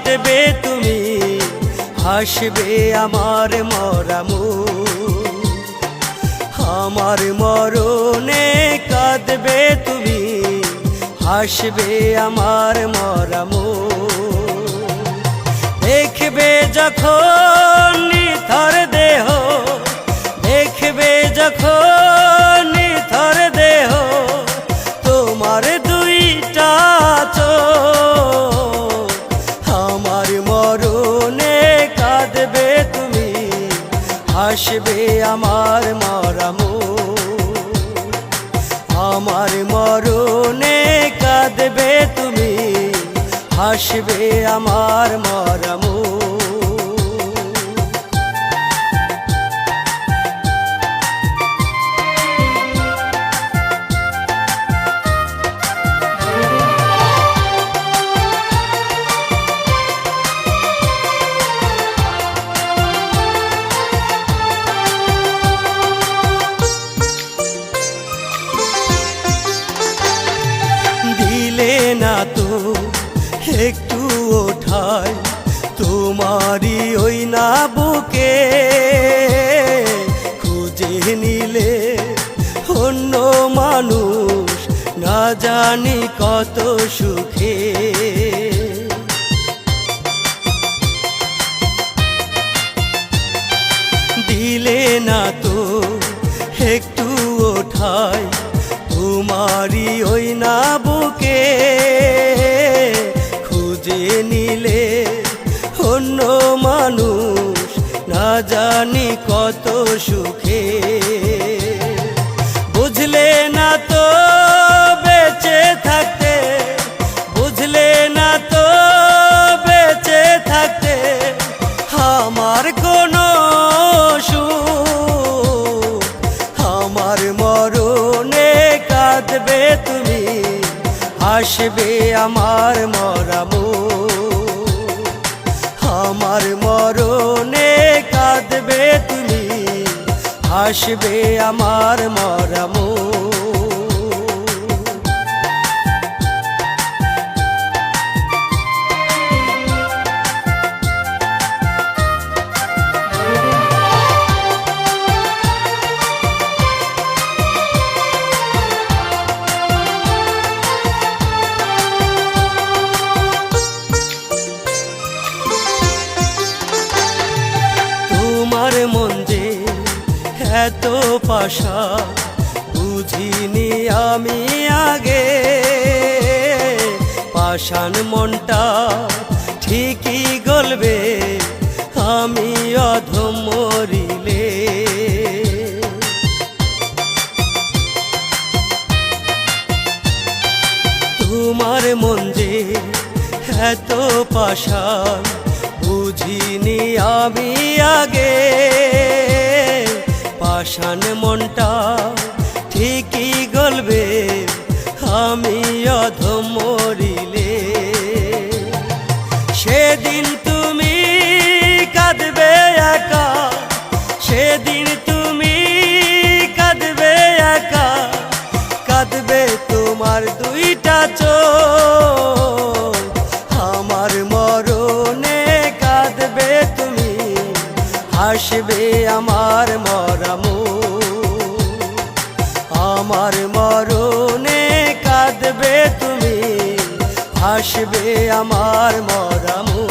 কাঁদবে তুমি হাসবে আমার মরামু। আমার মরণে কাঁদবে তুমি হাসবে আমার মরামু। দেখবে যখন হাসবে আমার মরম আমার মরণে কাঁদবে তুমি হাসবে আমার মরামু একটু ওঠায়, তোমারই ওই না বুকে। খুঁজে নিলে অন্য মানুষ না জানি কত সুখে। দিলে না তো একটু ওঠায়, তোমারই ওই না জানি কত সুখে। বুঝলে না তো বেঁচে থাকতে। বুঝলে না তো বেঁচে থাকতে। আমার কোনো সুখ, আমার মরণে কাঁদবে তুমি। আসবে আমার মরামু আমার মরণে হাসবে আমার মরামু। এত পাশা, বুঝিনি আমি আগে। পাষাণ মনটা ঠিকই গলবে, আমি অধম মরিলে তোমার মন যে এত পাশান বুঝিনি আমি আগে। পাষাণ মনটা ঠিকই গলবে, আমি অধম মরিলে। সেদিন তুমি কাঁদবে একা, সেদিন তুমি কাঁদবে একা, কাঁদবে তোমার দুইটা চোখ। হাসবে আমার মরম। আমার মরণে কাঁদবে তুমি হাসবে আমার মরামু।